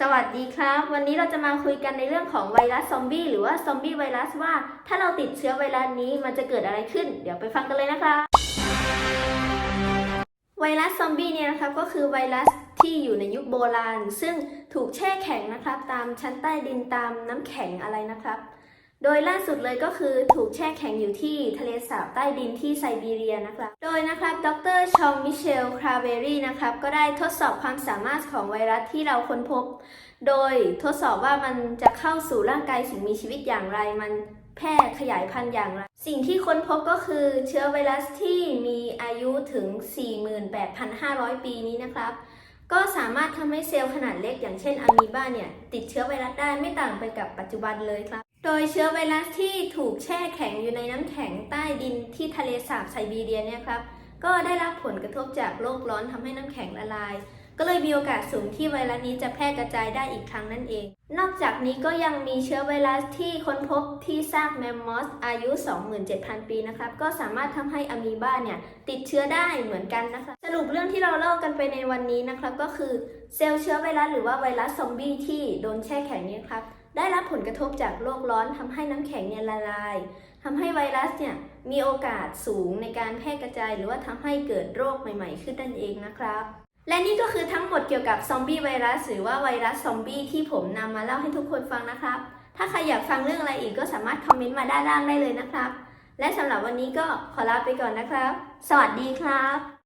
สวัสดีครับ วันนี้เราจะมาคุยกันในเรื่องของไวรัสซอมบี้หรือว่าซอมบี้ไวรัสว่า ถ้าเราติดเชื้อไวรัสนี้มันจะเกิดอะไรขึ้น เดี๋ยวไปฟังกันเลยนะครับไวรัสซอมบี้เนี่ยนะครับก็คือไวรัสที่อยู่ในยุคโบราณ ซึ่งถูกแช่แข็งนะครับ ตามชั้นใต้ดินตามน้ำแข็งอะไรนะครับ โดยล่าสุดเลยก็คือถูกแช่แข็งอยู่ที่ทะเลสาบใต้ดินที่ไซบีเรียนะครับ โดยนะครับ ด รชองมิเชล คราเวรี่นะครับ ก็ได้ทดสอบความสามารถของไวรัสที่เราค้นพบ โดยทดสอบว่ามันจะเข้าสู่ร่างกายสิ่งมีชีวิตอย่างไร มันแพร่ขยายพันธุ์อย่างไร สิ่งที่ค้นพบก็คือเชื้อไวรัสที่มีอายุถึง 48,500 ปีนี้นะครับ ก็สามารถทำให้เซลล์ขนาดเล็กอย่างเช่นอะมีบาเนี่ยติดเชื้อไวรัสได้ไม่ต่างไปกับปัจจุบันเลยครับโดยเชื้อไวรัสที่ถูกแช่แข็งอยู่ในน้ำแข็งใต้ดินที่ทะเลสาบไซบีเรียเนี่ยครับ ก็ได้รับผลกระทบจากโลกร้อนทำให้น้ำแข็งละลาย ก็เลยมีโอกาสสูงที่ไวรัสนี้จะแพร่กระจายได้อีกครั้งนั่นเอง นอกจากนี้ก็ยังมีเชื้อไวรัสที่ค้นพบที่ซากแมมมอสอายุ 27,000 ปีนะครับ ก็สามารถทำให้อะมีบาเนี่ยติดเชื้อได้เหมือนกันนะคะ สรุปเรื่องที่เราเล่ากันไปในวันนี้นะครับ ก็คือเซลล์เชื้อไวรัสหรือว่าไวรัสซอมบี้ที่โดนแช่แข็งนี่ครับ ได้รับผลกระทบจากโลกร้อนทำให้น้ำแข็งเนี่ยละลายทำให้ไวรัสเนี่ยมีโอกาสสูงในการแพร่กระจาย หรือว่าทำให้เกิดโรคใหม่ๆ ขึ้นนั่นเองนะครับ และนี่ก็คือทั้งหมดเกี่ยวกับซอมบี้ไวรัสหรือว่าไวรัสซอมบี้ที่ผมนำมาเล่าให้ทุกคนฟังนะครับ ถ้าใครอยากฟังเรื่องอะไรอีกก็สามารถคอมเมนต์มาด้านล่างได้เลยนะครับ และสำหรับวันนี้ก็ขอลาไปก่อนนะครับ สวัสดีครับ